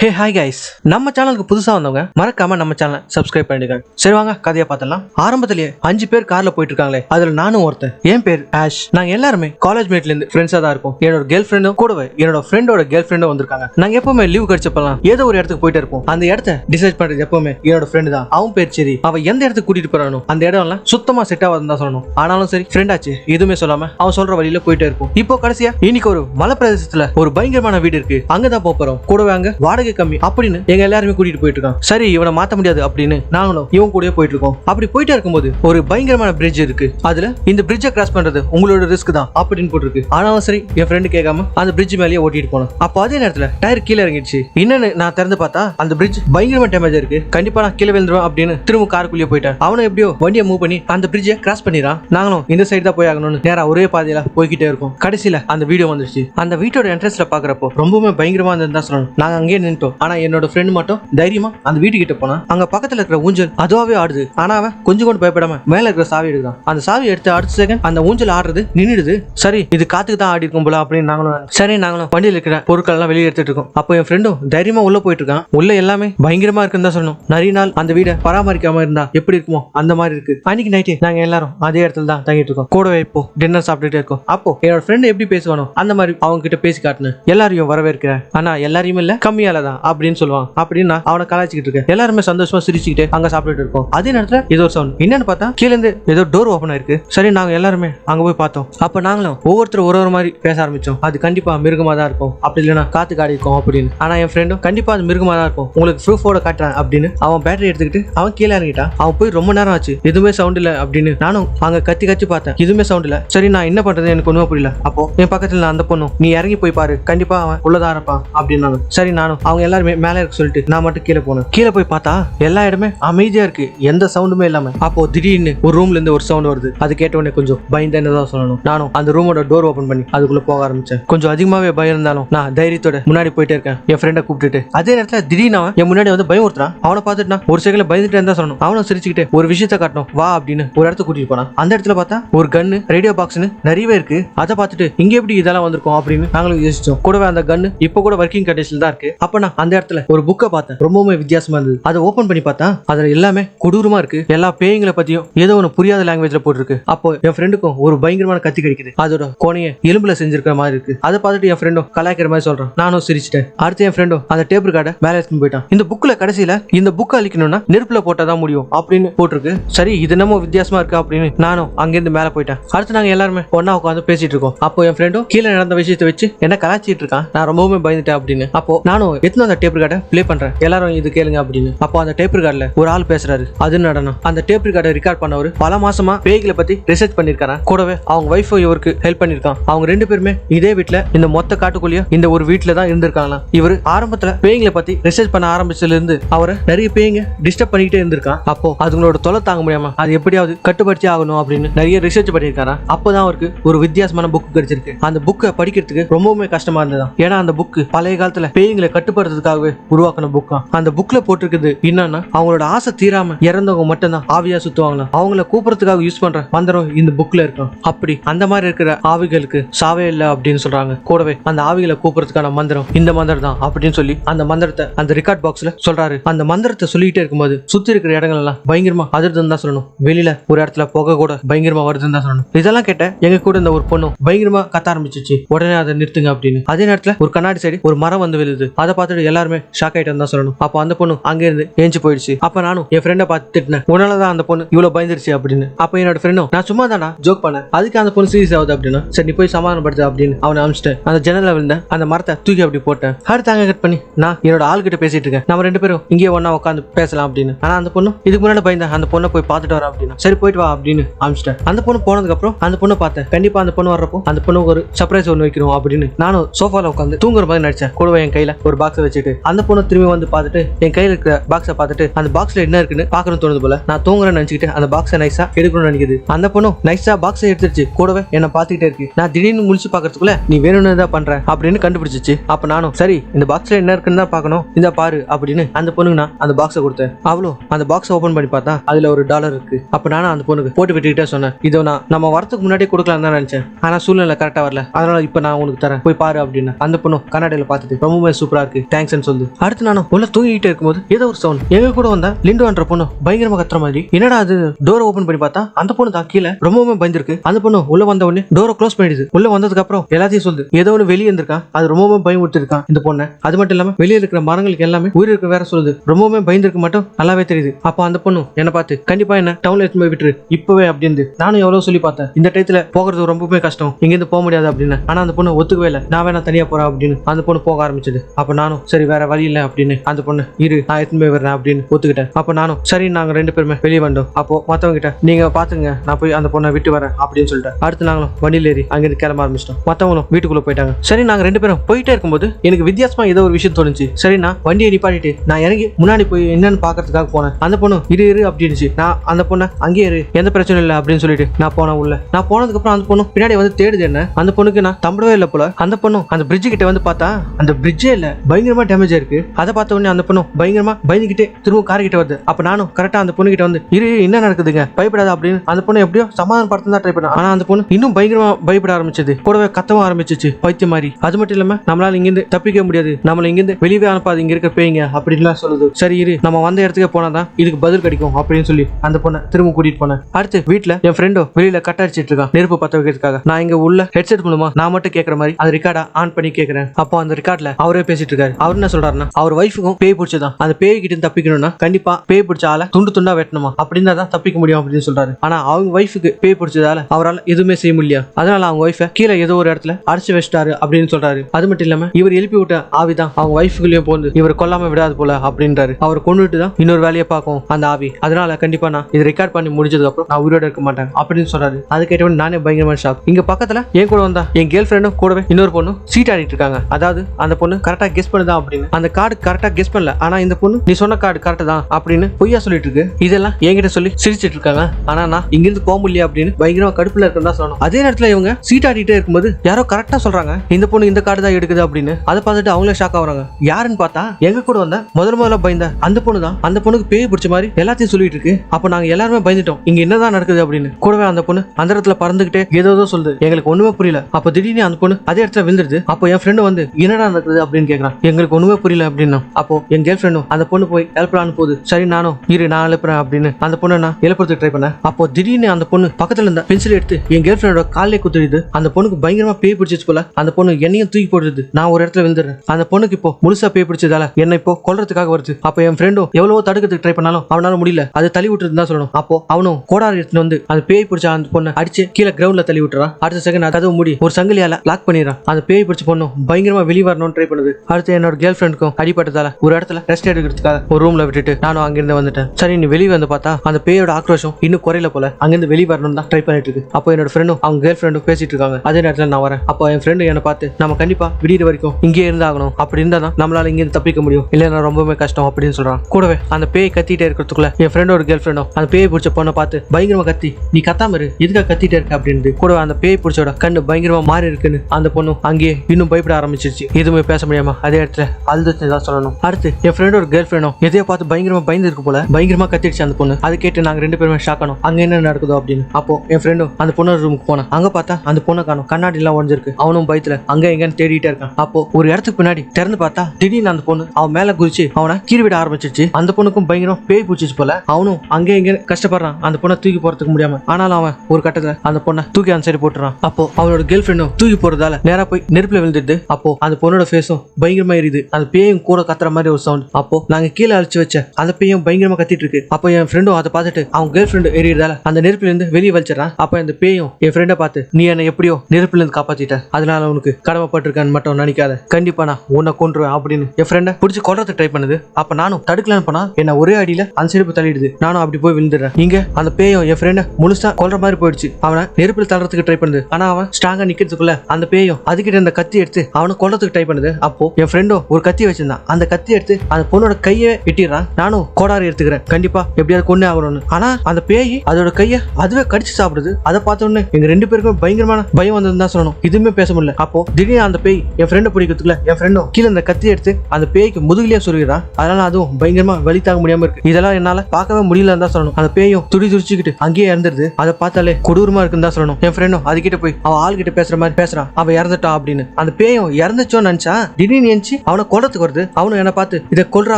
Hey hi guys நம்ம சேனலுக்கு புதுசா வந்தவங்க மறக்காம நம்ம சேனலை சப்ஸ்கிரைப் பண்ணிடுங்க. சரி வாங்க கதையை பார்த்தலாம் ஆரம்பத்திலேயே அஞ்சு பேர் கார்ல போயிட்டு இருக்காங்களே அதுல நானும் ஒருத்தன். என் பேர் ஆஷ். நாங்க எல்லாருமே காலேஜ் மேட்ல இருந்து ஃப்ரெண்ட்ஸா தான் இருக்கோம். என்னோட கேர்ள் ஃப்ரெண்டும் கூடவே என்னோட ஃப்ரெண்டோட கேர்ள் ஃப்ரெண்டும் வந்திருக்காங்க. நாங்க எப்பவுமே லீவ் கிடைச்சப்பெல்லாம் ஏதோ ஒரு இடத்துக்கு போயிட்டு இருப்போம். அந்த இடத்த டிசைட் பண்றது எப்பவுமே என்னோட ஃப்ரெண்டு தான். அவன் பேர் சரி. அவன் எந்த இடத்துக்கு கூட்டிட்டு போறானோ அந்த இடம் எல்லாம் சுத்தமா செட் ஆகாதுன்னு தான் சொல்லணும். ஆனாலும் சரி ஃப்ரெண்டாச்சு எதுவுமே சொல்லாம அவன் சொல்ற வழியில போயிட்டே இருக்கும் இப்போ கடைசியா இன்னைக்கு ஒரு மலை பிரதேசத்துல ஒரு பயங்கரமான வீடு இருக்கு. அங்கதான் போப் போறோம். கூடவே அங்க வாடகை கம்மி. அப்படின்னு எங்க எல்லாருமே கூட்டிட்டு போயிட்டு இருக்கான் சரி இவனை மாத்த முடியாது அப்படின்னு நாங்களும் இவன் கூட போயிட்டு இருக்கோம் அப்படி போயிட்டே இருக்கும்போது ஒரு பயங்கரமான பிரிட்ஜ் இருக்கு. அதுல இந்த பிரிட்ஜை கிராஸ் பண்றது உங்களோட ரிஸ்க் தான் அப்படின்னு போட்டுருக்கு. ஆனாலும் சரி என் ஃப்ரெண்டு கேட்காம அந்த பிரிட்ஜ் மேலேயே ஓட்டிட்டு போனோம் அப்போ அதே நேரத்துல டயர் கீழே இறங்கிடுச்சு. என்னன்னு நான் திறந்து பார்த்தா அந்த பிரிட்ஜ் பயங்கரமா டேமேஜ் இருக்கு. கண்டிப்பா நான் கீழே விழுந்துருவேன் அப்படின்னு திரும்ப காருக்குள்ளேயே போயிட்டேன். அவனும் எப்படியோ வண்டியை மூவ் பண்ணி அந்த பிரிட்ஜை கிராஸ் பண்ணிடுறான். நாங்களும் இந்த சைடு தான் போய் ஆகணும்னு நேரா ஒரே பாதையில போய்கிட்டே இருக்கும். கடைசியில அந்த வீடியோ வந்துருச்சு. அந்த வீட்டோட என்ட்ரன்ஸ்ல பாக்குறப்போ ரொம்பவுமே பயங்கரமா இருந்தது தான் சொல்லணும். நாங்க அங்கேயே நின்ட்டோம் ஆனா என்னோட ஃப்ரெண்ட் மட்டும் தைரியமா அந்த வீட்டு கிட்ட போனா அங்க பக்கத்துல இருக்கிற ஊஞ்சல் அதுவாவே ஆடுது. ஆனா அவன் கொஞ்சம் கூட பயப்படாம மேல இருக்கிற சாவி எடுக்கிறான். அந்த சாவி எடுத்து அடுத்த செகண்ட் அந்த ஊஞ்சல் ஆடுறது நின்னுடுது. சரி இது காத்துக்கு தான் ஆடி இருக்கும் போல அப்படின்னு நாங்களும் சரி நாங்களும் வண்டியில் இருக்கிற பொருட்கள் எல்லாம் வெளியே எடுத்துட்டு இருக்கோம். அப்போ என் ஃப்ரெண்டும் தைரியமா உள்ள போயிட்டு இருக்கான். உள்ள எல்லாமே பயங்கரமா இருக்குன்னு தான் சொல்லணும். நிறைய நாள் அந்த வீடை பராமரிக்காம இருந்தா எப்படி இருக்குமோ அந்த மாதிரி இருக்கு. அன்னைக்கு நைட்டு நாங்க எல்லாரும் அதே இடத்துல தான் தங்கிட்டு இருக்கோம். கூடவே இப்போ டின்னர் சாப்பிட்டுட்டே இருக்கோம். அப்போ என்னோட ஃப்ரெண்ட் எப்படி பேசுவானோ அந்த மாதிரி அவங்க கிட்ட பேசி காட்டுனேன். எல்லாரையும் வரவேற்கிறேன். ஆனா எல்லாரையும் இல்ல கம்மியால தான் அப்படின்னு சொல்லுவான். அப்படின்னு நான் அவனை கலாச்சிக்கிட்டு இருக்கேன். எல்லாருமே சந்தோஷமா சிரிச்சுக்கிட்டு அங்க சாப்பிட்டுட்டு இருக்கோம். அதே நேரத்துல ஏதோ ஒரு சவுண்ட் என்னன்னு பார்த்தா கீழ இருந்து ஏதோ டோர் ஓப்பன் ஆயிருக்கு. சரி நாங்க எல்லாருமே அங்க போய் பார்த்தோம். அப்ப நாங்களும் ஒவ்வொருத்தரும் ஒரு ஒரு மாதிரி பேச ஆரம்பிச்சோம். அது கண்டிப்பா மிருகமா தான் இருக்கும். அப்படி இல்லைன்னா காத்து காடி இருக்கும் அப்படின்னு. ஆனா என் ஃப்ரெண்டும் கண்டிப்பா அது மிருகமா தான் இருக்கும். உங்களுக்கு ப்ரூஃபோட காட்டுறேன் அப்படின்னு அவன் பேட்டரி எடுத்துக்கிட்டு அவன் கீழே இறங்கிட்டான். அவன் போய் ரொம்ப நேரம் ஆச்சு. எதுவுமே சவுண்ட் இல்ல அப்படின்னு நானும் அங்க கத்தி கத்தி பார்த்தேன். எதுவுமே சவுண்ட் இல்ல. சரி நான் என்ன பண்றது? எனக்கு ஒண்ணுமே புரியல. அப்போ என் பக்கத்துல நான் அந்த பொண்ணும் நீ இறங்கி போய் பாரு. கண்டிப்பா அவன் உள்ளதா இருப்பான். அப்படின்னு சரி நானும் அவங்க எல்லாருமே மேலே இருக்க சொல்லிட்டு நான் மட்டும் கீழே போனேன் கீழே போய் பார்த்தா எல்லா இடமே அமைதியா இருக்கு. எந்த சவுண்டுமே இல்லாம. அப்போ திடீர்னு ஒரு ரூம்ல இருந்து ஒரு சவுண்ட் வருது. அது கேட்ட உடனே கொஞ்சம் பயந்தேன்னு தான் சொல்லணும். நானும் அந்த ரூமோட டோர் ஓபன் பண்ணி அதுக்குள்ள போக ஆரம்பிச்சேன். கொஞ்சம் அதிகமாவே பயம் இருந்தாலும் நான் தைரியத்தோட முன்னாடி போயிட்டே இருக்கேன். என் ஃப்ரெண்டை கூப்பிட்டுட்டு அதே நேரத்துல திடீர்னு அவன் என் முன்னாடி வந்து பயம் அவனை பார்த்துட்டு நான் ஒரு செகண்ட்ல பயந்துட்டே இருந்தா சொல்லணும். அவனும் சிரிச்சுக்கிட்டு ஒரு விஷயத்த காட்டணும். வா அப்படின்னு ஒரு இடத்துக்கு கூட்டிட்டு போனான். அந்த இடத்துல பார்த்தா ஒரு கன்னு ரேடியோ பாக்ஸ்னு நிறையவே இருக்கு. அதை பார்த்துட்டு இங்க எப்படி இதெல்லாம் வந்திருக்கும்? அப்படின்னு நாங்களும் யோசிச்சோம். கூடவே அந்த கன்னு இப்போ கூட ஒர்க்கிங் கண்டிஷன் தான் இருக்கு. அப்ப நான் அந்த இடத்துல ஒரு புக்கை பார்த்தேன். ரொம்பவுமே வித்தியாசமா இருந்தது. அதை ஓபன் பண்ணி பார்த்தா அதுல எல்லாமே கொடூரமா இருக்கு. எல்லா பேய்களை பத்தியும் ஏதோ ஒன்று புரியாத லாங்குவேஜ்ல போட்டிருக்கு. அப்போ என் ஃப்ரெண்டுக்கும் ஒரு பயங்கரமான கத்தி கிடைக்குது. அதோட கோணைய எலும்புல செஞ்சிருக்கிற மாதிரி இருக்கு. அதை பார்த்துட்டு என் ஃப்ரெண்டும் கலாய்க்கிற மாதிரி சொல்றான். நானும் சிரிச்சிட்டேன். அடுத்து என் ஃப்ரெண்டும் அந்த டேபிள் கார்டை மேலே எடுத்துன்னு போயிட்டான். இந்த புக்ல கடைசியில இந்த புக்கை அழிக்கணும்னா நெருப்புல போட்டாதான் முடியும் அப்படின்னு போட்டிருக்கு. சரி இது என்னமோ வித்தியாசமா இருக்கு அப்படின்னு நானும் அங்கிருந்து மேலே போயிட்டேன். அடுத்து நாங்க எல்லாருமே ஒன்னா உட்காந்து பேசிட்டு இருக்கோம். அப்போ என் ஃப்ரெண்டும் கீழே நடந்த விஷயத்தை வச்சு என்ன கலாச்சிட்டு இருக்கான்? நான் ரொம்பவுமே பயந்துட்டேன் அப்படின்னு. அப்போ நானும் எடுத்து அந்த டேப் ரெக்கார்டை ப்ளே பண்றேன். எல்லாரும் இது கேளுங்க அப்படின்னு. அப்போ அந்த டேப் ரெக்கார்டில் ஒரு ஆள் பேசுறாரு. அது நடனம்? அந்த டேப் கார்டை ரெக்கார்ட் பண்ணவர் பல மாசமா பேய்களை பத்தி ரிசர்ச் பண்ணிருக்காரு? கூடவே அவங்க ஒய்ஃப் இவருக்கு ஹெல்ப் பண்ணிருக்கான். அவங்க ரெண்டு பேருமே இதே வீட்ல இந்த மொத்த காட்டுக்குள்ளேயும் இந்த ஒரு வீட்ல தான் இருந்திருக்காங்களாம். இவர் ஆரம்பத்துல பேய்களை பத்தி ரிசர்ச் பண்ண ஆரம்பிச்சதுல இருந்து அவரை நிறைய பேய்ங்க டிஸ்டர்ப் பண்ணிக்கிட்டே இருந்திருக்கான். அப்போ அதுங்களோட தொலை தாங்க முடியாம அது எப்படியாவது கட்டுப்படுத்தி ஆகணும் அப்படின்னு நிறைய ரிசர்ச் பண்ணியிருக்காராம் அப்போதான் அவருக்கு ஒரு வித்தியாசமான புக் கிடைச்சிருக்கு. அந்த புக்கை படிக்கிறதுக்கு ரொம்பவுமே கஷ்டமா இருந்ததா ஏன்னா அந்த புக்கு பழைய காலத்துல பேய்களை கட்டுப்படுத்துறதுக்காகவே உருவாக்கின புக்கா அந்த புக்ல போட்டிருக்குது என்னன்னா அவங்களோட ஆசை தீராம இறந்தவங்க மட்டும்தான் ஆவியா சுத்துவாங்களா? அவங்கள கூப்பிடுறதுக்காக யூஸ் பண்ற மந்திரம் இந்த புக்ல இருக்கும். அப்படி அந்த மாதிரி இருக்கிற ஆவிகளுக்கு சாவே இல்லை அப்படின்னு சொல்றாங்க. கூடவே அந்த ஆவிகளை கூப்பிடுறதுக்கான மந்திரம் இந்த மந்திரம் தான் அப்படின்னு சொல்லி அந்த மந்திரத்தை அந்த ரெக்கார்ட் பாக்ஸ்ல சொல்றாரு. அந்த மந்திரத்தை சொல்லிட்டே இருக்கும்போது சுத்தி இருக்கிற இடங்கள் எல்லாம் பயங்கரமா அதிர்துன்னு தான் சொல்லணும். வெளியில ஒரு இடத்துல புகை கூட பயங்கரமா வருதுன்னு தான் சொல்லணும். இதெல்லாம் கேட்ட எங்க கூட இந்த ஒரு பொண்ணும் பயங்கரமா கத்த ஆரம்பிச்சிச்சு. உடனே அதை நிறுத்துங்க அப்படின்னு. அதே நேரத்துல ஒரு கண்ணாடி சைடு ஒரு மரம் வந்து விழுது. அதை பார்த்துட்டு எல்லாருமே ஷாக் ஆயிட்டு தான் சொல்லணும். அப்போ அந்த பொண்ணு அங்கேருந்து ஏஞ்சி போயிடுச்சு. அப்போ நானும் என் ஃப்ரெண்டை பார்த்து திட்டினேன். உன்னாலதான் அந்த பொண்ணு இவ்வளவு பயந்துருச்சு அப்படின்னு. அப்போ என்னோட ஃப்ரெண்டும் நான் சும்மா தானா ஜோக் பண்ணேன். அதுக்கு அந்த பொண்ணு சீரியஸ் ஆகுது அப்படின்னு. சரி நீ போய் சமாதானப்படுத்து அப்படின்னு அவனை அனுப்பிச்சிட்டேன். அந்த ஜன்னல்ல விழுந்த அந்த மரத்தை தூக்கி அப்படி போட்டேன். அடுத்து அங்கே கட் பண்ணி நான் என்னோட ஆள்கிட்ட பேசிட்டு இருக்கேன். நம்ம ரெண்டு பேரும் இங்கே ஒன்னா உட்காந்து பேசலாம் அப்படின்னு. ஆனா அந்த பொண்ணு இதுக்கு முன்னாடி பயந்தேன். அந்த பொண்ணை போய் பார்த்துட்டு வரேன் அப்படின்னு. சரி போயிட்டு வா அப்படின்னு அமிச்சிட்டேன் அந்த பொண்ணு போனதுக்கு அப்புறம் அந்த பொண்ணை பார்த்தேன். கண்டிப்பா அந்த பொண்ணு வர்றப்போ அந்த பொண்ணுக்கு ஒரு சர்ப்ரைஸ் ஒன்று வைக்கணும் அப்படின்னு. நானும் சோஃபால உட்காந்து தூங்குற மாதிரி நடிச்சேன். கூடவே என் கையில ஒரு பாக்ஸ் வச்சுட்டு அந்த பொண்ணு திரும்பி வந்து பார்த்துட்டு என் கையில் இருக்கிற பாக்ஸை பார்த்துட்டு அந்த பாக்ஸ்ல என்ன இருக்குன்னு பார்க்கணும் தோணுது போல. நான் தூங்குறேன்னு நினச்சிக்கிட்டு அந்த பாக்ஸை நைஸா எடுக்கணும்னு நினைக்குது. அந்த பொண்ணு நைஸா பாக்ஸை எடுத்துருச்சு. கூடவே என்ன பார்த்துக்கிட்டே இருக்கு. நான் திடீர்னு முழிச்சு பார்க்கறதுக்குள்ள நீ வேணும்னு தான் பண்ற அப்படின்னு கண்டுபிடிச்சிச்சு. அப்ப நானும் சரி இந்த பாக்ஸ்ல என்ன இருக்குன்னு தான் பார்க்கணும். இந்த பாரு அப்படின்னு அந்த பொண்ணுக்கு நான் அந்த பாக்ஸை கொடுத்தேன். அவ்வளோ அந்த பாக்ஸை ஓப்பன் பண்ணி பார்த்தா அதுல ஒரு டாலர் இருக்கு. அப்ப நானும் அந்த பொண்ணுக்கு போட்டு விட்டுக்கிட்டே சொன்னேன். இதோ நான் நம்ம வரத்துக்கு முன்னாடி கொடுக்கலாம் தான் நினைச்சேன். ஆனா சூழ்நிலை கரெக்டா வரல. அதனால இப்ப நான் உனக்கு தரேன். போய் பாரு அப்படின்னு அந்த பொண்ணு கண்ணாடியில பார்த்துட்டு ரொம்பவே சூப்பரா இருக்கு. தேங்க்ஸ்னு சொல்லுது அடுத்து நானும் உள்ள தூங்கிட்டு இருக்கும்போது ஏதோ ஒரு சவுண்ட் எங்க கூட வந்தா லிண்டுன்ற பொண்ணு பயங்கரமா கத்துற மாதிரி. என்னடா அது? டோர் ஓபன் பண்ணி பார்த்தா அந்த பொண்ணு தான் கீழே ரொம்பவுமே பயந்துருக்கு. அந்த பொண்ணு உள்ள வந்த உடனே டோரை க்ளோஸ் பண்ணிடுது. உள்ள வந்ததுக்கு அப்புறம் எல்லாத்தையும் சொல்லுது ஏதோ ஒன்று வெளியே இருந்திருக்கான் அது ரொம்பவுமே பயமுறுத்திருக்கான் இந்த பொண்ணை. அது மட்டும் இல்லாம வெளியே இருக்கிற மரங்களுக்கு எல்லாமே உயிர் இருக்க வேற சொல்லுது. ரொம்பவுமே பயந்துருக்கு மட்டும் நல்லாவே தெரியுது. அப்போ அந்த பொண்ணு என்ன பார்த்து கண்டிப்பா என்ன டவுன்ல எடுத்து போய் விட்டுரு. இப்பவே அப்படின்னு நானும் எவ்வளவு சொல்லி பார்த்தேன். இந்த டயத்துல போகிறது ரொம்பவுமே கஷ்டம். இங்கிருந்து போக முடியாது அப்படின்னு. ஆனா அந்த பொண்ணு ஒத்துக்கவே இல்லை. நான் வேணா தனியா போறேன் அப்படின்னு அந்த பொண்ணு போக ஆரம்பிச்சது. அப்ப நானும் சரி வேற வழி இல்லை அப்படின்னு அந்த பொண்ணு இரு நான் எத்தனை போய் வர்றேன் அப்படின்னு ஒத்துக்கிட்டேன். அப்ப நானும் சரி நாங்க ரெண்டு பேருமே வெளியே வந்தோம். அப்போ மத்தவங்க கிட்ட நீங்க பாத்துங்க நான் போய் அந்த பொண்ணை விட்டு வரேன் அப்படின்னு சொல்லிட்டேன். அடுத்து நாங்களும் வண்டியில் ஏறி அங்கிருந்து கிளம்ப ஆரம்பிச்சிட்டோம். மத்தவங்களும் வீட்டுக்குள்ள போயிட்டாங்க. சரி நாங்க ரெண்டு பேரும் போயிட்டே இருக்கும்போது எனக்கு வித்தியாசமா ஏதோ ஒரு விஷயம் தோணுச்சு. சரி நான் வண்டியை நிப்பாட்டிட்டு நான் இறங்கி முன்னாடி போய் என்னன்னு பாக்குறதுக்காக போனேன். அந்த பொண்ணு இரு இரு அப்படின்னுச்சு நான் அந்த பொண்ணை அங்கேயே இரு எந்த பிரச்சனையும் இல்லை அப்படின்னு சொல்லிட்டு நான் போனேன் உள்ள நான் போனதுக்கு அப்புறம் அந்த பொண்ணு பின்னாடி வந்து தேடுது என்ன? அந்த பொண்ணுக்கு நான் தம்படவே இல்லை போல. அந்த பொண்ணு அந்த பிரிட்ஜு கிட்ட வந்து பார்த்தா அந்த பிரிட்ஜே இல்லை இல்ல பயங்கரமா டேமேஜ் இருக்கு அதை பார்த்த உடனே அந்த பொண்ணும் பயங்கரமா பயந்துகிட்டே திரும்ப கார் கிட்ட வருது. அப்ப நானும் கரெக்டா அந்த பொண்ணு கிட்ட வந்து இரு என்ன நடக்குதுங்க? பயப்படாத அப்படின்னு அந்த பொண்ணு எப்படியோ சமாதானம் படுத்த தான் ட்ரை பண்ண. ஆனா அந்த பொண்ணு இன்னும் பயங்கரமா பயப்பட ஆரம்பிச்சது. கூடவே கத்தவும் ஆரம்பிச்சிச்சு பைத்தியம் மாதிரி. அது மட்டும் இல்லாம நம்மளால இங்கிருந்து தப்பிக்க முடியாது. நம்மள இங்கிருந்து வெளியே அனுப்பாது இங்க இருக்க பேய்ங்க அப்படின்லாம் சொல்லுது. சரி இரு நம்ம வந்த இடத்துக்கு போனாதான் இதுக்கு பதில் கிடைக்கும் அப்படின்னு சொல்லி அந்த பொண்ணை திரும்ப கூட்டிட்டு போனேன். அடுத்து வீட்டுல என் ஃப்ரெண்டோ வெளியில கட்ட அடிச்சிட்டு இருக்கான். நெருப்பு பத்த வைக்கிறதுக்காக. நான் இங்க உள்ள ஹெட்செட் மூலமா நான் மட்டும் கேட்கற மாதிரி அந்த ரெக்கார்டை ஆன் பண்ணி கேட்கறேன் அப்போ அந்த ரெக்கார்ட்ல அவரே பேசிட்டு இருக்காரு. அவர் என்ன சொல்றாருன்னா அவர் ஒய்ஃபுக்கும் பேய் பிடிச்சதான் அந்த பேய் கிட்ட தப்பிக்கணும்னா கண்டிப்பா பேய் பிடிச்ச ஆளை துண்டு துண்டா வெட்டணுமா? அப்படின்னா தான் தப்பிக்க முடியும் அப்படின்னு சொல்றாரு. ஆனா அவங்க ஒய்ஃபுக்கு பேய் பிடிச்சதால அவரால் எதுவுமே செய்ய முடியல அதனால அவங்க ஒய்ஃபை கீழே ஏதோ ஒரு இடத்துல அடிச்சு வச்சிட்டாரு அப்படின்னு சொல்றாரு. அது மட்டும் இல்லாம இவர் எழுப்பி விட்ட ஆவிதான் அவங்க ஒய்ஃபுக்குள்ளேயும் போந்து இவர் கொல்லாம விடாது போல அப்படின்றாரு. அவர் கொண்டுட்டு தான் இன்னொரு வேலையை பார்க்கும் அந்த ஆவி. அதனால கண்டிப்பா நான் இது ரெக்கார்ட் பண்ணி முடிஞ்சதுக்கு அப்புறம் நான் உயிரோட இருக்க மாட்டேன் அப்படின்னு சொல்றாரு. அது கேட்டவன் நானே பயங்கரமான ஷாக் இங்க பக்கத்துல என் கூட வந்தா என் கேர்ள் ஃப்ரெண்டும் கூடவே இன்னொரு பொண்ணு சீட் ஆடிட்டு இருக்காங்க. அதாவது அந்த பொண்ணு கரெக்டா கெஸ் பண்ணுதா அப்படின்னு. அந்த கார்டு கரெக்டா கெஸ் பண்ணல. ஆனா இந்த பொண்ணு நீ சொன்ன கார்டு கரெக்ட் தான் அப்படின்னு பொய்யா சொல்லிட்டு இருக்கு. இதெல்லாம் என்கிட்ட சொல்லி சிரிச்சிட்டு இருக்காங்க. ஆனா நான் இங்கிருந்து போக முடியல அப்படின்னு பயங்கரமா கடுப்புல தான் சொல்லணும். அதே நேரத்துல இவங்க சீட்டாடிட்டே இருக்கும்போது யாரோ கரெக்டா சொல்றாங்க. இந்த பொண்ணு இந்த கார்டு தான் எடுக்குது அப்படின்னு. அதை பார்த்துட்டு அவங்களே ஷாக் ஆகுறாங்க யாருன்னு பார்த்தா எங்க கூட வந்த முதல் முதல்ல பயந்த அந்த பொண்ணு தான். அந்த பொண்ணுக்கு பேய் பிடிச்ச மாதிரி எல்லாத்தையும் சொல்லிட்டு இருக்கு. அப்போ நாங்க எல்லாருமே பயந்துட்டோம். இங்க என்னதான் நடக்குது அப்படின்னு. கூடவே அந்த பொண்ணு அந்த இடத்துல பறந்துகிட்டே ஏதோ ஏதோ சொல்லுது. எங்களுக்கு ஒண்ணுமே புரியல. அப்போ திடீர்னு அந்த பொண்ணு அதே இடத்துல விழுந்துருது. அப்போ என் ஃப்ரெண்டு வந்து என்னடா நடக்குது? அப்படின்னு கேக்குறான். எங்களுக்கு ஒண்ணுமே புரியல அப்படின்னா அப்போ என் கேர்ள் ஃப்ரெண்டும் அந்த பொண்ணு போய் எழுப்பலான்னு போகுது சரி நானும் இரு நான் எழுப்புறேன் அப்படின்னு அந்த பொண்ணை நான் எழுப்புறதுக்கு ட்ரை பண்ணேன். அப்போ திடீர்னு அந்த பொண்ணு பக்கத்துல இருந்த பென்சில் எடுத்து என் கேர்ள் ஃப்ரெண்டோட காலிலே குத்துடுது அந்த பொண்ணுக்கு பயங்கரமா பேய் பிடிச்சிச்சு போல அந்த பொண்ணு என்னையும் தூக்கி போடுறது நான் ஒரு இடத்துல விழுந்துடுறேன். அந்த பொண்ணுக்கு இப்போ முழுசா பேய் பிடிச்சதால என்ன இப்போ கொல்றதுக்காக வருது. அப்போ என் ஃப்ரெண்டும் எவ்வளவோ தடுக்கிறதுக்கு ட்ரை பண்ணாலும் அவனால முடியல. அது தள்ளி விட்டுறது தான் சொல்லணும். அப்போ அவனும் கோடாரி எடுத்துட்டு வந்து அந்த பேய் பிடிச்ச அந்த பொண்ணை அடிச்சு கீழே கிரவுண்ட்ல தள்ளி விட்டுறான். அடுத்த செகண்ட் கதவு முடி ஒரு சங்கிலியால லாக் பண்ணிடுறான். அந்த பேய் பிடிச்ச பொண்ணும் பயங்கரமா வெளியே வரணும்னு ட்ரை பண்ணுது. அடுத்து என்னோட என்னோட கேர்ள் ஃப்ரெண்டுக்கும் அடிப்பட்டதால ஒரு இடத்துல ரெஸ்ட் எடுக்கிறதுக்காக ஒரு ரூம்ல விட்டுட்டு நானும் அங்கிருந்து வந்துட்டேன். சரி நீ வெளியே வந்து பார்த்தா அந்த பேயோட ஆக்ரோஷம் இன்னும் குறையல போல. அங்கிருந்து வெளியே வரணும் தான் ட்ரை பண்ணிட்டு இருக்கு. அப்போ என்னோட ஃப்ரெண்டும் அவங்க கேர்ள் ஃப்ரெண்டும் பேசிட்டு இருக்காங்க. அதே நேரத்தில் நான் வரேன். அப்போ என் ஃப்ரெண்டு என்னை பார்த்து நம்ம கண்டிப்பா விடியிற வரைக்கும் இங்கே இருந்தாகணும். அப்படி இருந்தா தான் நம்மளால இங்கிருந்து தப்பிக்க முடியும். இல்லைன்னா ரொம்பவே கஷ்டம் அப்படின்னு சொல்றான். கூடவே அந்த பேய் கத்திட்டே இருக்கிறதுக்குள்ள என் ஃப்ரெண்டோட கேர்ள் ஃப்ரெண்டும் அந்த பேய் பிடிச்ச பொண்ணை பார்த்து பயங்கரமா கத்தி நீ கத்தாம இரு. எதுக்காக கத்திட்டே இருக்க? அப்படின்னு கூடவே அந்த பேய் பிடிச்சோட கண்ணு பயங்கரமா மாறி இருக்குன்னு அந்த பொண்ணும் அங்கேயே இன்னும் பயப்பட ஆரம்பிச்சிருச்சு. எதுவுமே பேச முடியாம அதே இடத்துல அழுதுச்சு தான் சொல்லணும். அடுத்து என் ஃப்ரெண்டோட கேர்ள் ஃப்ரெண்டும் எதையோ பார்த்து பயங்கரமா பயந்து இருக்கு போல பயங்கரமா கத்திடுச்சு அந்த பொண்ணு. அதை கேட்டு நாங்க ரெண்டு பேருமே ஷாக் ஆனோம். அங்க என்ன நடக்குதோ அப்படின்னு. அப்போ என் ஃப்ரெண்டும் அந்த பொண்ணோட ரூமுக்கு போனேன். அங்க பார்த்தா அந்த பொண்ணை காணும். கண்ணாடி எல்லாம் உடஞ்சிருக்கு. அவனும் பயத்துல அங்க எங்கன்னு தேடிட்டே இருக்கான். அப்போ ஒரு இடத்துக்கு பின்னாடி திறந்து பார்த்தா திடீர்னு அந்த பொண்ணு அவன் மேல குதிச்சு அவனை கீறி விட ஆரம்பிச்சிருச்சு. அந்த பொண்ணுக்கும் பயங்கரம் பேய் பூச்சிச்சு போல. அவனும் அங்கே இங்க கஷ்டப்படுறான். அந்த பொண்ணை தூக்கி போறதுக்கு முடியாம. ஆனாலும் அவன் ஒரு கட்டத்துல அந்த பொண்ணை தூக்கி அந்த சைடு போட்டுறான். அப்போ அவனோட கேர்ள் ஃப்ரெண்டும் தூக்கி போறதால நேரா போய் நெருப்புல விழுந்துட்டு அப்போ அந்த பொண்ணோட ஃபேஸும் பயங்கரமா எரியுது அந்த பேயும் கூட கத்துற மாதிரி ஒரு சவுண்ட் அப்போ நாங்க கீழே அழிச்சு வச்ச அந்த பேயும் பயங்கரமா கத்திட்டு இருக்கு. அப்போ என் ஃப்ரெண்டும் அதை பார்த்துட்டு அவன் கேர்ள் ஃப்ரெண்டு எரியறதால அந்த நெருப்புல இருந்து வெளியே வலிச்சிடறான். அப்போ அந்த பேயும் என் ஃப்ரெண்டை பார்த்து நீ என்னை எப்படியோ நெருப்புல இருந்து காப்பாத்திட்ட. அதனால உனக்கு கடமைப்பட்டிருக்கான்னு மட்டும் நினைக்காத. கண்டிப்பா நான் உன்னை கொன்றுவேன் அப்படின்னு என் ஃப்ரெண்டை பிடிச்சி கொல்றதுக்கு ட்ரை பண்ணுது. அப்ப நானும் தடுக்கலான்னு போனா என்ன ஒரே அடியில அந்த செருப்பு தள்ளிடுது. நானும் அப்படி போய் விழுந்துடுறேன். இங்க அந்த பேயும் என் ஃப்ரெண்டை முழுசா கொல்ற மாதிரி போயிடுச்சு. அவனை நெருப்பில் தள்ளுறதுக்கு ட்ரை பண்ணுது. ஆனா அவன் ஸ்ட்ராங்கா நிக்கிறதுக்குள்ள அந்த பேயும் அதுக்கிட்ட அந்த கத்தி எடுத்து அவனை கொல்றதுக்கு ட்ரை பண்ணுது. அப்போ என் ஃப்ரெண்ட் ஃப்ரெண்டும் ஒரு கத்தி வச்சிருந்தான். அந்த கத்தி எடுத்து அந்த பொண்ணோட கையை வெட்டிடுறான். நானும் கோடாரி எடுத்துக்கிறேன். கண்டிப்பா எப்படியாவது கொண்டு ஆகணும்னு. ஆனா அந்த பேய் அதோட கையை அதுவே கடிச்சு சாப்பிடுது. அதை பார்த்தோன்னே எங்க ரெண்டு பேருக்கும் பயங்கரமான பயம் வந்ததுன்னு தான் சொல்லணும். இதுவுமே பேச முடியல. அப்போ திடீர்னு அந்த பேய் என் ஃப்ரெண்டை பிடிக்கிறதுக்குள்ள என் ஃப்ரெண்டும் கீழே அந்த கத்தி எடுத்து அந்த பேய்க்கு முதுகிலேயே சொல்லிடுறான் அதனால அதுவும் பயங்கரமா வலி தாங்க முடியாம இருக்கு. இதெல்லாம் என்னால பார்க்கவே முடியலன்னு தான் சொல்லணும். அந்த பேயும் துடி துடிச்சுக்கிட்டு அங்கேயே இறந்துருது அதை பார்த்தாலே கொடூரமா இருக்குன்னு தான் சொல்லணும். என் ஃப்ரெண்டும் அதுக்கிட்ட போய் அவள் ஆள் கிட்ட பேசுற மாதிரி பேசுறான். அவன் இறந்துட்டான் அப்படின்னு. அந்த பேயும் இறந்துச்சோன்னு நினைச்சா திடீர்னு எந்திச்சு அவனை கொல்றதுக்கு வருது. அவனும் என்ன பார்த்து இதை கொல்றா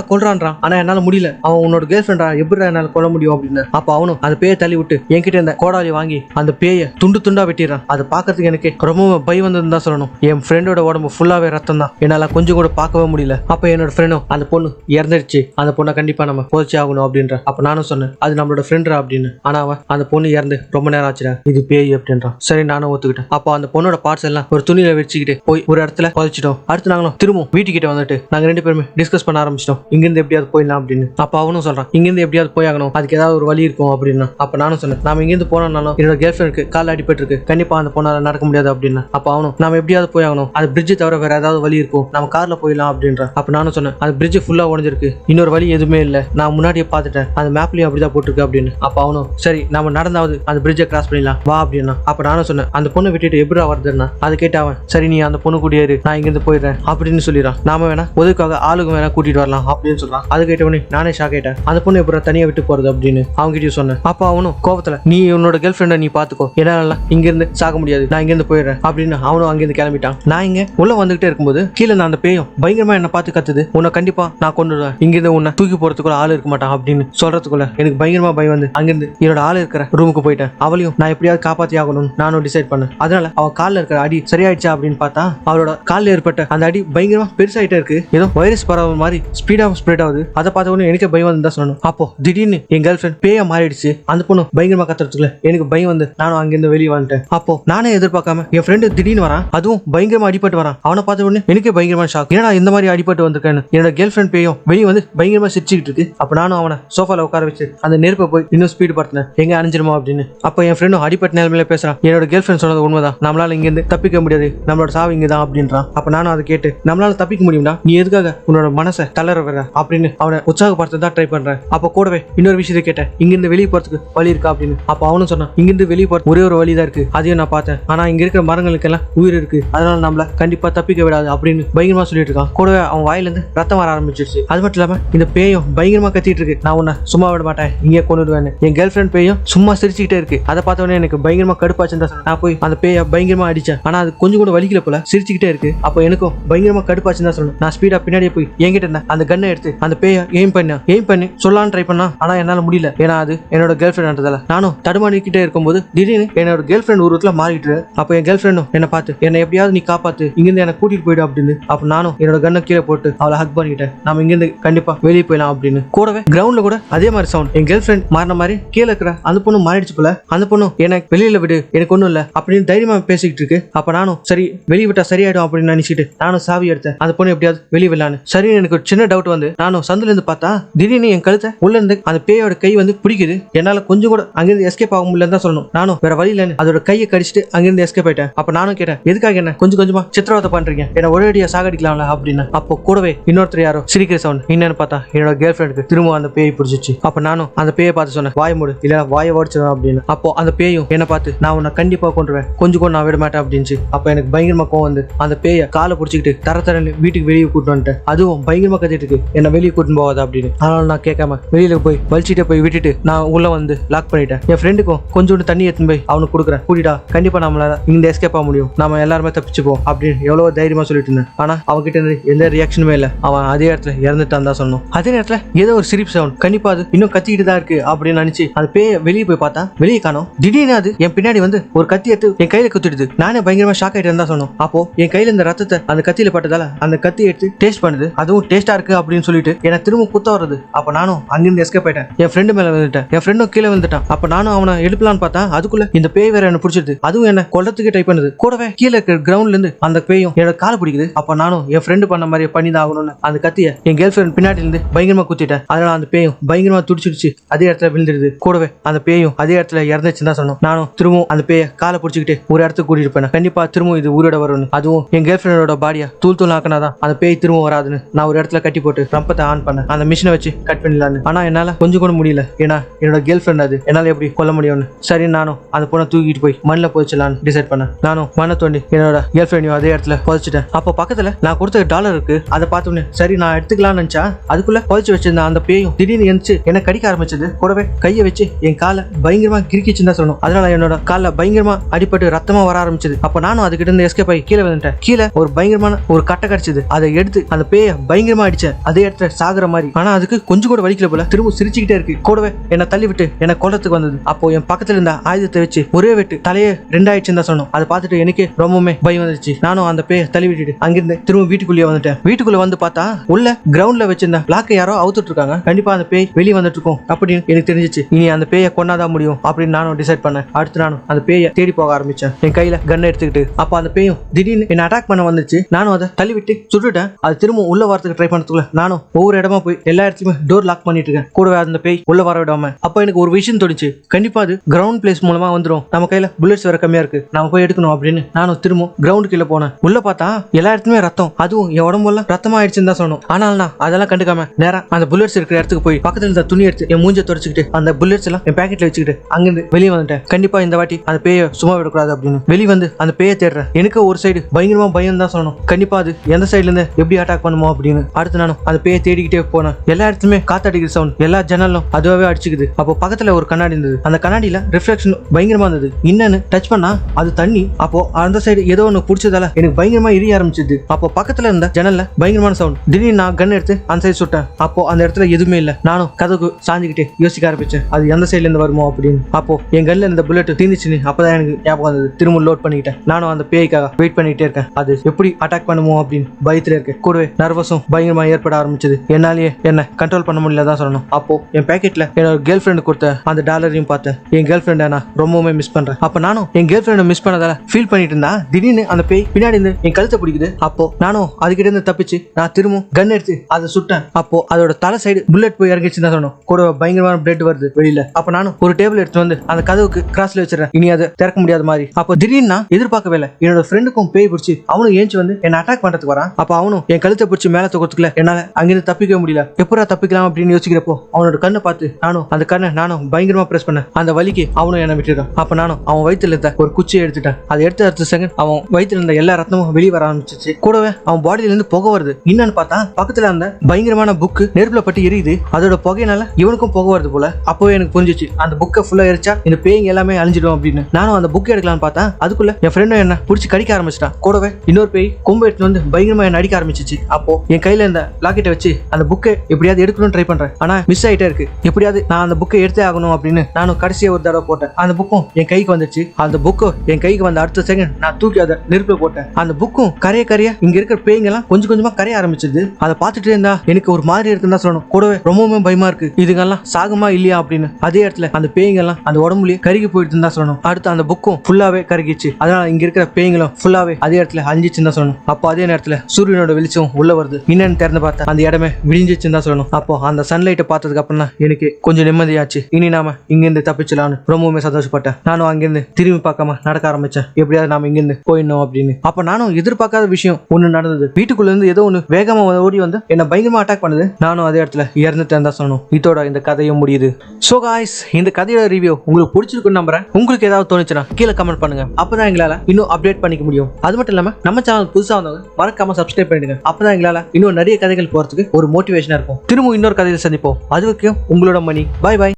கொல்றான்றான். ஆனா என்னால முடியல. அவன் உன்னோட கேர்ள் ஃப்ரெண்டா எப்படி என்னால கொல்ல முடியும்? அப்படின்னு. அப்ப அவனும் அந்த பேயை தள்ளி விட்டு என்கிட்ட இருந்த கோடாலி வாங்கி அந்த பேயை துண்டு துண்டா வெட்டிடுறான். அதை பாக்குறதுக்கு எனக்கு ரொம்ப பய வந்ததுன்னு தான் சொல்லணும். என் ஃப்ரெண்டோட உடம்பு ஃபுல்லாவே ரத்தம் தான். என்னால கொஞ்சம் கூட பார்க்கவே முடியல. அப்ப என்னோட ஃப்ரெண்டும் அந்த பொண்ணு இறந்துடுச்சு. அந்த பொண்ணை கண்டிப்பா நம்ம போச்சு ஆகணும் அப்படின்ற அப்ப நானும் சொன்னேன் அது நம்மளோட ஃப்ரெண்டா அப்படின்னு. ஆனா அவன் அந்த பொண்ணு இறந்து ரொம்ப நேரம் ஆச்சுடா. இது பேய் அப்படின்றான். சரி நானும் ஒத்துக்கிட்டேன். அப்போ அந்த பொண்ணோட பார்ட்ஸ் எல்லாம் ஒரு துணியில வச்சுக்கிட்டு போய் ஒரு இடத்துல புதைச்சிட்டோம். அடுத்து நாங்களும் திரும்பவும். வீட்டுக்கிட்ட வந்துட்டு நாங்க ரெண்டு பேருமே டிஸ்கஸ் பண்ண ஆரம்பிச்சிட்டோம். இங்கிருந்து எப்படியாவது போயிடலாம் அப்படின்னு. அப்ப அவனும் சொல்றான் இங்கிருந்து எப்படியாவது போயாகணும். அதுக்கு ஏதாவது ஒரு வழி இருக்கும் அப்படின்னா. அப்ப நானும் சொன்னேன் நாம இங்கிருந்து போனாலும் என்னோட கேர்ள் ஃபிரெண்டுக்கு கால் அடிபட்டு இருக்கு கண்டிப்பா அந்த போனால நடக்க முடியாது அப்படின்னு. அப்ப அவனும் நாம எப்படியாவது போயாகணும். அது பிரிட்ஜ் தவிர வேற ஏதாவது வழி இருக்கும். நம்ம கார்ல போயிடலாம் அப்படின்ற. அப்ப நானும் சொன்னேன் அது பிரிட்ஜ் ஃபுல்லா உடஞ்சிருக்கு. இன்னொரு வழி எதுவுமே இல்ல. நான் முன்னாடியே பார்த்துட்டேன். அந்த மேப்லயும் அப்படிதான் போட்டிருக்கு அப்படின்னு. அப்ப அவனும் சரி நம்ம நடந்தாவது அந்த பிரிட்ஜை கிராஸ் பண்ணிடலாம். வா அப்படின்னா. அப்ப நானும் சொன்னேன் அந்த பொண்ணை விட்டுட்டு எப்படா வருதுன்னா அது கேட்டு அவன் சரி நீ அந்த பொண்ணு கூடியாரு நான் இங்கிருந்து போயிடுறேன் அப்படின்னு சொல்லிடுறான். நாம வேணா உதவிக்காக ஆளுக்கு வேணா கூட்டிட்டு வரலாம் அப்படின்னு சொல்றான். அது கேட்டவனே நானே ஷாக் ஆயிட்டேன். அந்த பொண்ணு எப்படா தனியா விட்டு போறது அப்படின்னு அவங்ககிட்டயும் சொன்னேன். அப்ப அவனும் கோபத்துல நீ உன்னோட கேர்ள் ஃப்ரெண்டை நீ பாத்துக்கோ. என்னால இங்க இருந்து சாக முடியாது. நான் இங்க இருந்து போயிடுறேன். அப்படின்னு அவனும் அங்கிருந்து கிளம்பிட்டான். நான் இங்க உள்ள வந்துகிட்டே இருக்கும்போது கீழே நான் அந்த பேயும் பயங்கரமா என்ன பார்த்து கத்துது. உன்னை கண்டிப்பா நான் கொண்டுடுவேன் இங்கிருந்து உன்னை தூக்கி போறதுக்குள்ள ஆள் இருக்க மாட்டான். அப்படின்னு சொல்றதுக்குள்ள எனக்கு பயங்கரமா பயம் வந்து. அங்கிருந்து என்னோட ஆள் இருக்கிற ரூமுக்கு போயிட்டேன். அவளையும் நான் எப்படியாவது காப்பாத்தி ஆகணும்னு நானும் டிசைட் பண்ணேன். அதனால அவ காலில் இருக்கிற அடி சரியாயிடுச்சா அப்படின்னு பார்த்தா அவளோட காலில் ஏற்பட்ட அந்த அடி பயங்கரமா பெருசாயிட்டே இருக்கு. ஏதோ வைரஸ் பரவ மாதிரி ஸ்பீடா ஸ்ப்ரெட் ஆகுது. அதை பார்த்த உடனே எனக்கு பயம் வந்து தான் சொல்லணும். அப்போ திடீர்னு என் கேர்ள் ஃப்ரெண்ட் பேய மாறிடுச்சு. அந்த பொண்ணு பயங்கரமா கத்துறதுக்குள்ள எனக்கு பயம் வந்து நானும் அங்கிருந்து வெளியே வந்துட்டேன். அப்போ நானே எதிர்பார்க்காம என் ஃப்ரெண்டு திடீர்னு வரான். அதுவும் பயங்கரமா அடிபட்டு வரான். அவனை பார்த்த உடனே எனக்கே பயங்கரமான ஷாக் ஏன்னா இந்த மாதிரி அடிபட்டு வந்திருக்கேன்னு என்னோட கேர்ள் ஃப்ரெண்ட் பேயும் வெளியே வந்து பயங்கரமா சிரிச்சுக்கிட்டு இருக்கு. அப்ப நானும் அவனை சோஃபால உட்கார வச்சு அந்த நெருப்பை போய் இன்னும் ஸ்பீடு படுத்தினேன். எங்க அணிஞ்சிருமா அப்படின்னு. அப்ப என் ஃப்ரெண்டும் அடிப்பட்ட நிலைமையில பேசுறான். என்னோட கேர்ள் ஃப்ரெண்ட் சொன்னது உண்மைதான். நம்மளால இங்க இருந்து தப்பிக்க முடியாது. நம்மளோட சாவு இங்கதான் அப்படின்றான். அப்ப நானும் அதை கேட்டு நம்மளால தப்பிக்க முடியும்டா. நீ எதுக்காக உன்னோட மனசை தளர வர அப்படின்னு அவனை உற்சாகப்படுத்த தான் ட்ரை பண்றேன். அப்ப கூடவே இன்னொரு விஷயத்தை கேட்டேன். இங்கிருந்து வெளியே போறதுக்கு வழி இருக்கா அப்படின்னு. அப்ப அவனும் சொன்னான் இங்கிருந்து வெளியே போற ஒரே ஒரு வழி தான் இருக்கு. அதையும் நான் பார்த்தேன். ஆனா இங்க இருக்கிற மரங்களுக்கெல்லாம் உயிர் இருக்கு. அதனால நம்மள கண்டிப்பா தப்பிக்க விடாது அப்படின்னு பயங்கரமா சொல்லிட்டு இருக்கான். கூடவே அவன் வாயிலிருந்து ரத்தம் வர ஆரம்பிச்சிருச்சு. அது மட்டும் இல்லாம இந்த பேயும் பயங்கரமா கத்திட்டு இருக்கு. நான் உன்னை சும்மா விட மாட்டேன். இங்கே கொண்டுடுவேன் என் கேர்ள் ஃப்ரெண்ட் பேயும் சும்மா சிரிச்சுக்கிட்டே இருக்கு. அதை பார்த்த உடனே எனக்கு பயங்கரமா கடுப்பாச்சுன்னு தான் நான் போய் அந்த பேயை பயங்கரமா அடிச்சேன். ஆனா அது கொஞ்சம் கூட வலிக்கல போல சிரிச்சுக்கிட்டே இருக்கு. அப்போ எனக்கும் பயங்கரமா கடுப்பாச்சுன்னு தான் சொல்லணும். நான் ஸ்பீடா பின்னாடியே போய் என்கிட்ட இருந்தேன். அந்த கன்னை எடுத்து அந்த பேய எய்ம் பண்ண எய்ம் பண்ணி சொல்லான்னு ட்ரை பண்ணா ஆனா என்னால முடியல. ஏன்னா அது என்னோட கேர்ள் ஃப்ரெண்ட்ன்றதால நானும் தடுமாறிக்கிட்டே இருக்கும்போது திடீர்னு என்னோட கேர்ள் ஃப்ரெண்ட் உருவத்துல மாறிட்டு அப்போ என் கேர்ள் ஃப்ரெண்டும் என்ன பார்த்து என்னை எப்படியாவது நீ காப்பாத்து. இங்கிருந்து என்னை கூட்டிட்டு போயிடு அப்படின்னு. அப்போ நானும் என்னோட கண்ணை கீழே போட்டு அவளை ஹக் பண்ணிட்டேன். நம்ம இங்கிருந்து கண்டிப்பா வெளியே போயிடலாம் அப்படின்னு. கூடவே கிரவுண்ட்ல கூட அதே மாதிரி சவுண்ட் என் கேர்ள் ஃப்ரெண்ட் மாறின மாதிரி கீழே இருக்கிற அந்த பொண்ணு மாறிடுச்சு போல. அந்த பொண்ணு எனக்கு வெளியில விடு. எனக்கு ஒண்ணும் இல்ல. அப்படின்னு தைரியமா பேசிக்கிட்டு இருக்கு. அப்ப நானும் சரி வெளியே விட்டா சரியாயிடும் அப்படின்னு நினைச்சிட்டு நானும் சாவி எடுத்தேன். அந்த பொண்ணு எப்படியாவது வெளியே விடலான்னு. சரி எனக்கு ஒரு சின்ன டவுட் வந்து நானும் சந்தில இருந்து பார்த்தா திடீர்னு என் கழுத்தை உள்ள இருந்து அந்த பேயோட கை வந்து பிடிக்குது. என்னால கொஞ்சம் கூட அங்கிருந்து எஸ்கேப் ஆக முடியலன்னு தான் சொல்லணும். நானும் வேற வழி இல்லைன்னு அதோட கையை கடிச்சிட்டு அங்கிருந்து எஸ்கேப் ஆயிட்டேன். அப்ப நானும் கேட்டேன் எதுக்காக என்ன? கொஞ்சம் கொஞ்சமா சித்திரவதை பண்றீங்க. என்ன ஒரேடியா சாகடிக்கலாம்ல? அப்படின்னு. அப்போ கூடவே இன்னொருத்தர் யாரோ சிரிக்கிற சவுண்ட் என்னன்னு பார்த்தா என்னோட கேர்ள் ஃபிரெண்டுக்கு திரும்ப அந்த பேய் பிடிச்சிச்சு. அப்ப நானும் அந்த பேயை பார்த்து சொன்னேன் வாய் மூடு இல்ல வாயை ஓடிச்சிடும் அப்படின்னு. அப்போ அந்த பேயும் என்ன பார்த்து நான் உன்னை கண்டிப்பா கொண்டுருவேன் கொஞ்சம் கூட நான் விட மாட்டேன் அப்படின்னு அப்ப எனக்கு பயங்கரமா கோவம் வந்து அந்த பேயை காலை பிடிச்சிக்கிட்டு தர தரன்னு வீட்டுக்கு வெளியே கூட்டு வந்துட்டேன். அதுவும் பயங்கரமா கத்திட்டு இருக்கு. என்ன வெளியே கூட்டின்னு போகாது அப்படின்னு. அதனால நான் கேட்காம வெளியில போய் வலிச்சிட்டே போய் விட்டுட்டு நான் உள்ள வந்து லாக் பண்ணிட்டேன். என் ஃப்ரெண்டுக்கும் கொஞ்சோண்டு தண்ணி எடுத்துன்னு போய் அவனுக்கு கொடுக்குறேன். கூட்டிடா கண்டிப்பா நம்மளால இந்த எஸ்கேப் ஆக முடியும். நம்ம எல்லாருமே தப்பிச்சுப்போம் அப்படின்னு எவ்வளவு தைரியமா சொல்லிட்டு இருந்தேன். ஆனா அவன்கிட்ட இருந்து எந்த ரியாக்ஷனுமே இல்ல. அவன் அதே இடத்துல இறந்துட்டான் தான் சொன்னோம் அதே நேரத்துல ஏதோ ஒரு சிரிப்பு சவுண்ட் கண்டிப்பா அது இன்னும் கத்திக்கிட்டு தான் இருக்கு அப்படின்னு நினைச்சு அது பேய வெளியே போய் பார்த்தா வெளியே காணோம். திடீர்னு அது என் பின்னாடி வந்து ஒரு கத்தி எடுத்து என் கையில குத்திடுது. நானே பயங்கரமா ஷாக் ஆயிட்டு இருந்தா சொன்னோம் அப்போ என் கையில இந்த ரத்தத்தை அந்த கத்தியில பட்டதால அந்த கத்தி எடுத்து டேஸ்ட் பண்ணுது. அதுவும் டேஸ்டா இருக்கு அப்படின்னு சொல்லிட்டு எனக்கு திரும்ப குத்த வருது அப்ப நானும் அங்கிருந்து எஸ்கேப் ஆயிட்டேன். என் ஃப்ரெண்டு மேல வந்துட்டேன் என் ஃப்ரெண்டும் கீழே வந்துட்டான் அப்ப நானும் அவனை எழுப்பலான்னு பார்த்தா அதுக்குள்ள இந்த பேய் வேற என்ன பிடிச்சிருது அதுவும் என்ன கொல்லத்துக்கு ட்ரை பண்ணுது. கூடவே கீழே இருக்கிற கிரவுண்ட்ல இருந்து அந்த பேயும் என்னோட காலை பிடிக்குது. அப்ப நானும் என் ஃப்ரெண்டு பண்ண மாதிரி பண்ணி தான் ஆகணும்னு அந்த கத்திய என் கேர்ள் ஃப்ரெண்ட் பின்னாடி இருந்து பயங்கரமா குத்திட்டேன். அதனால அந்த பேயும் பயங்கரமா துடிச்சிடுச்சு. அதே இடத்துல விழுந்துருது கூடவே அந்த பேயும் அதே இடத்துல இறந்துச்சுன்னு தான் சொன்னோம் நானும் திரும்பவும் அந்த பேயை காலை பிடிச்சிக்கிட்டு ஒரு இடத்துக்கு கூட்டிட்டு போனேன். கண்டிப்பா திரும்பவும் இது ஊரோட வரும்னு. அதுவும் என் கேர்ள் ஃப்ரெண்டோட பாடியா தூள் தூள் ஆக்கினாதான் அந்த பேய் திரும்ப வராதுன்னு நான் ஒரு இடத்துல கட்டி போட்டு ரம்பத்தை ஆன் பண்ணேன். அந்த மிஷினை வச்சு கட் பண்ணிடலான்னு. ஆனா என்னால கொஞ்சம் கூட முடியல. ஏன்னா என்னோட கேர்ள் ஃப்ரெண்ட் அது. என்னால எப்படி கொல்ல முடியும்னு. சரி நானும் அந்த பொண்ணை தூக்கிட்டு போய் மண்ணில் புதைச்சலான்னு டிசைட் பண்ணேன். நானும் மண்ணை தோண்டி என்னோட கேர்ள் ஃப்ரெண்டையும் அதே இடத்துல புதைச்சிட்டேன். அப்போ பக்கத்துல நான் கொடுத்த டாலர் இருக்கு. அதை பார்த்தோன்னே சரி நான் எடுத்துக்கலாம்னு நினச்சா அதுக்குள்ள புதைச்சி வச்சிருந்த அந்த பேயும் திடீர்னு எந்திச்சு என்ன கடிக்க ஆரம்பிச்சது. கூடவே கையை வச்சு என் காலை பயங்கரமா கிரிக்கிச்சுன்னு தான் சொல்லணும். அதனால என்னோட காலில் பயங்கரமா அடிபட்டு ரத்தமா வர ஆரம்பிச்சது. அப்போ நானும் அதுக்கிட்ட இருந்து எஸ்கேப் ஆகி கீழே வந்துட்டேன் கீழே ஒரு பயங்கரமான ஒரு கட்டை கடிச்சு கிடைச்சது அதை எடுத்து அந்த பேய பயங்கரமா அடிச்சேன். அதே இடத்துல சாகுற மாதிரி. ஆனா அதுக்கு கொஞ்சம் கூட வலிக்கல போல. திரும்ப சிரிச்சுக்கிட்டே இருக்கு. கூடவே என்னை தள்ளி விட்டு என்னை கொல்லத்துக்கு வந்தது. அப்போ என் பக்கத்துல இருந்த ஆயுதத்தை வச்சு ஒரே வெட்டு தலையே ரெண்டாயிடுச்சுன்னு தான் சொன்னோம். அதை பார்த்துட்டு எனக்கு ரொம்பவுமே பயம் வந்துச்சு நானும் அந்த பேய தள்ளி விட்டுட்டு அங்கிருந்து திரும்ப வீட்டுக்குள்ளேயே வந்துட்டேன். வீட்டுக்குள்ள வந்து பார்த்தா உள்ள கிரவுண்ட்ல வச்சிருந்த பிளாக்கை யாரோ அவுத்துட்டு இருக்காங்க. கண்டிப்பா அந்த பேய் வெளியே வந்துட்டு இருக்கும் அப்படின்னு எனக்கு தெரிஞ்சிச்சு. இனி அந்த பேயை கொண்டாதான் முடியும் அப்படின்னு நானும் டிசைட் பண்ணேன். அடுத்து நானும் அந்த பேயை தேடி போக ஆரம்பிச்சேன். என் கையில கண்ணை எடுத்துக்கிட்டு அப்போ அந்த பேயும் திடீர்னு என்ன அட்டாக் பண்ண வந்துச்சு நானும் அதை தள்ளி விட்டு சுட்டுட்டேன் அது திரும்ப உள்ள வரத்துக்கு ட்ரை பண்ணதுக்குள்ள நானும் ஒவ்வொரு இடமா போய் எல்லா இடத்துலயுமே டோர் லாக் பண்ணிட்டு இருக்கேன் கூடவே அந்த பேய் உள்ள வர விடாம. அப்ப எனக்கு ஒரு விஷயம் தோணுச்சு. கண்டிப்பா அது கிரவுண்ட் பிளேஸ் மூலமா வந்துரும். நம்ம கையில புல்லட்ஸ் வேற கம்மியா இருக்கு. நம்ம போய் எடுக்கணும் அப்படின்னு நானும் திரும்ப கிரவுண்ட் கீழே போனேன். உள்ள பார்த்தா எல்லா இடத்துலயுமே ரத்தம். அதுவும் என் உடம்புல ரத்தமா ஆயிடுச்சுன்னு தான் சொன்னோம் ஆனால் நான் அதெல்லாம் கண்டுக்காம நேரம் அந்த புல்லட்ஸ் இருக்கிற இடத்துக்கு போய் பக்கத்துல இருந்த துணி எடுத்து என் மூஞ்ச தொடச்சிக்கிட்டு அந்த புல்லட்ஸ் எல்லாம் என் பேக்கெட்ல வச்சுக்கிட்டு அங்கிருந்து வெளியே வந்துட்டேன். கண்டிப்பா இந்த வாட்டி அந்த பேயை சும்மா விடக்கூடாது அப்படின்னு. வெளியே வந்து அந்த பேயை தேடுறேன். எனக்கு ஒரு சைடு பயங்கரமா பயம் தான் சொல்லணும். கண்டிப்பா அது எந்த சைடுல இருந்து எப்படி அட்டாக் பண்ணுமோ அப்படின்னு அடுத்து நானும் அந்த பேயை தேடிக்கிட்டே போனேன். எல்லா இடத்துலயுமே காத்தடிக்கிற சவுண்ட் எல்லா ஜன்னலும் அதுவாகவே அடிச்சுக்குது. அப்போ பக்கத்துல ஒரு கண்ணாடி இருந்தது. அந்த கண்ணாடியில ரிஃப்ளெக்ஷன் பயங்கரமா இருந்தது. இன்னன்னு டச் பண்ணா அது தண்ணி. அப்போ அந்த சைடு ஏதோ ஒன்று பிடிச்சதால எனக்கு பயங்கரமா எரிய ஆரம்பிச்சது. அப்போ பக்கத்துல இருந்த ஜன்னல்ல பயங்கரமான சவுண்ட் திடீர்னு நான் கன் எடுத்து அந்த சைடு சுட்டேன். அப்போ அந்த இடத்துல எதுவுமே இல்ல. நானும் கதவுக்கு சாஞ்சிக்கிட்டே யோசிக்க ஆரம்பிச்சேன். அது எந்த சைடுல இருந்து வருமோ அப்படின்னு. அப்போ என் கல்ல இருந்த புல்லட் தீந்துச்சுன்னு அப்பதான் எனக்கு ஞாபகம் வந்தது. திரும்ப லோட் பண்ணிக்கிட்டேன். நானும் அந்த பேய்க்காக வெயிட் பண்ணிட்டே இருக்கேன். அது எப்படி அட்டாக் பண்ணுமோ அப்படின்னு. பயத்துல இருக்கேன். கூடவே நர்வஸும் பயங்கரமா ஏற்பட ஆரம்பிச்சது. என்னாலேயே என்ன கண்ட்ரோல் பண்ண முடியல தான் சொல்லணும். அப்போ என் பேக்கெட்ல என்னோட கேர்ள் ஃப்ரெண்டு கொடுத்த அந்த டாலரையும் பார்த்தேன். என் கேர்ள் ஃப்ரெண்டை நான் ரொம்பவுமே மிஸ் பண்றேன். அப்போ நானும் என் கேர்ள் ஃப்ரெண்டை மிஸ் பண்ணதால ஃபீல் பண்ணிட்டு இருந்தா திடீர்னு அந்த பேய் பின்னாடி இருந்து என் கழுத்தை பிடிக்குது. அப்போ நானும் அதுக்கிட்ட இருந்து தப்பிச்சு நான் திரும்பவும் கன் எடுத்து அதை சுட்டேன். அப்போ அதோட தலை சைடு புல்லட் போய் இறங்கிச்சு தான் சொன்னோம் கூட பயங்கரமான பிளட் வருது வெளியில. அப்போ நானும் ஒரு டேபிள் எடுத்து வந்து அந்த கதவுக்கு கிராஸ்ல வச்சிடறேன். இனி அதை திறக்க முடியாத மாதிரி. அப்போ திடீர்னு நான் எதிர்பார்க்கவே இல்லை. என்னோட ஃப்ரெண்டுக்கும் பேய் பிடிச்சி அவனும் ஏஞ்சி வந்து என்ன அட்டாக் பண்றதுக்கு வரான். அப்போ அவனும் என் கழுத்தை பிடிச்சி மேல தூக்கத்துக்குள்ள என்னால அங்கிருந்து தப்பிக்க முடியல. எப்படா தப்பிக்கலாம் அப்படின்னு யோசிக்கிறப்போ அவனோட கண்ணை பார்த்து நானும் அந்த கண்ணை நானும் பயங்கரமா பிரஸ் பண்ணேன். அந்த வலிக்கு அவனும் என்ன விட்டுட்டான். அப்ப நானும் அவன் வயிற்றுல இருந்த ஒரு குச்சியை எடுத்துட்டேன். அதை எடுத்து அடுத்த செகண்ட் அவன் வயிற்றுல இருந்த எல்லா ரத்தமும் வெளியே வர ஆரம்பிச்சிச்சு. கூடவே அவன் பாடியில இருந்து புகை வருது. என்னன்னு பார்த்தா பக்கத்துல அந்த பயங்கரமான புக்கு நெருப்புல பட்டு எரியுது. அதோட புகையினால இவனுக்கும் புகை வருது போல. அப்போவே எனக்கு புரிஞ்சிச்சு அந்த புக்கை ஃபுல்லா எரிச்சா இந்த பேய்ங்க எல்லாமே அழிஞ்சிடும் அப்படின்னு. நானும் அந்த புக்கை எடுக்கலாம்னு பார்த்தா அதுக்குள்ள என் ஃப்ரெண்டும் என்ன பிடிச்சி கடிக்க ஆரம்பிச்சிட்டான். கூடவே இன்னொரு பேய் கொம்பு எடுத்து வந்து பயங்கரமா என்ன அடிக்க ஆரம்பிச்சிச்சு. அப்போ என் கையில இருந்த லாக்கெட்டை வச்சு அந்த புக்கை எப்படியாவது எடுக்கணும்னு ட்ரை பண்றேன். ஆனா மிஸ் ஆயிட்டே இருக்கு. எப்படியாவது நான் அந்த புக்கை எடுத்தே ஆகணும் அப்படின்னு நானும் கடைசியா ஒரு தடவை போட்டேன். அந்த புக்கும் என் கைக்கு வந்துச்சு. அந்த புக்கும் என் கைக்கு வந்த அடுத்த செகண்ட் நான் தூக்கி அதை நெருப்பில் போட்டேன். அந்த புக்கும் கரைய கரைய இங்க இருக்கிற பேய்ங்க எல்லாம் கொஞ்சம் கொஞ்சமா கரைய ஆரம்பிச்சது அதை பார்த்துட்டு இருந்தா எனக்கு ஒரு மாதிரி இருக்குன்னு தான் சொல்லணும். கூடவே ரொம்பவுமே பயமா இருக்கு. இதுங்கெல்லாம் சாகுமா இல்லையா அப்படின்னு. அதே இடத்துல அந்த பேய்ங்க எல்லாம் அந்த உடம்புலயே கருகி போயிட்டு தான் சொல்லணும். அடுத்து அந்த புக்கும் ஃபுல்லாவே கருகிச்சு அதனால இங்க இருக்கிற பேய்ங்களும் ஃபுல்லாவே அதே இடத்துல அழிஞ்சிச்சுன்னு தான் சொல்லணும். அப்போ அதே நேரத்துல சூரியனோட வெளிச்சம் உள்ள வருது. என்னன்னு திறந்து பார்த்தா அந்த இடமே விடிஞ்சிச்சுன்னு தான் சொல்லணும். அப்போ அந்த சன்லைட்டை பார்த்ததுக்கு அப்புறம் தான் எனக்கு கொஞ்சம் நிம்மதியாச்சு. இனி நாம இங்கிருந்து தப்பிச்சலாம்னு ரொம்பவுமே சந்தோஷப்பட்டேன். நானும் அங்கிருந்து திரும்பி பார்க்காம நடக்க ஆரம்பிச்சேன். எப்படியாவது நாம இங்கிருந்து போயிடணும் அப்படின்னு. அப்ப நானும் எதிர்பார்க்காத விஷயம் ஒண்ணு நடந்தது. வீட்டுக்குள்ள இருந்து ஏதோ ஒண்ணு வேகமா ஓடி வந்து என்ன பயங்கரமா அட்டாக் பண்ணுது. நானும் அதே இடத்துல இறந்துட்டேன் தான் சொல்லணும். இதோட இந்த கதையும் முடியுது. சோ காய்ஸ் இந்த கதையோட ரிவ்யூ உங்களுக்கு பிடிச்சிருக்குன்னு நம்புறேன். உங்களுக்கு ஏதாவது தோணுச்சுன்னா கீழே கமெண்ட் பண்ணுங்க. அப்பதான் எங்களால இன்னும் அப்டேட் பண்ணிக்க முடியும். அது மட்டும் இல்லாம நம்ம சேனல் புதுசா வந்தவங்க மறக்காம சப்ஸ்கிரைப் பண்ணிடுங்க. அப்பதான் எங்களால இன்னும் நிறைய கதைகள் போறதுக்கு ஒரு மோட்டிவேஷனா இருக்கும். திரும்ப இன்னொரு கதையில் சந்திப்போம். அது வரைக்கும் உங்களோட மணி. பாய் பாய்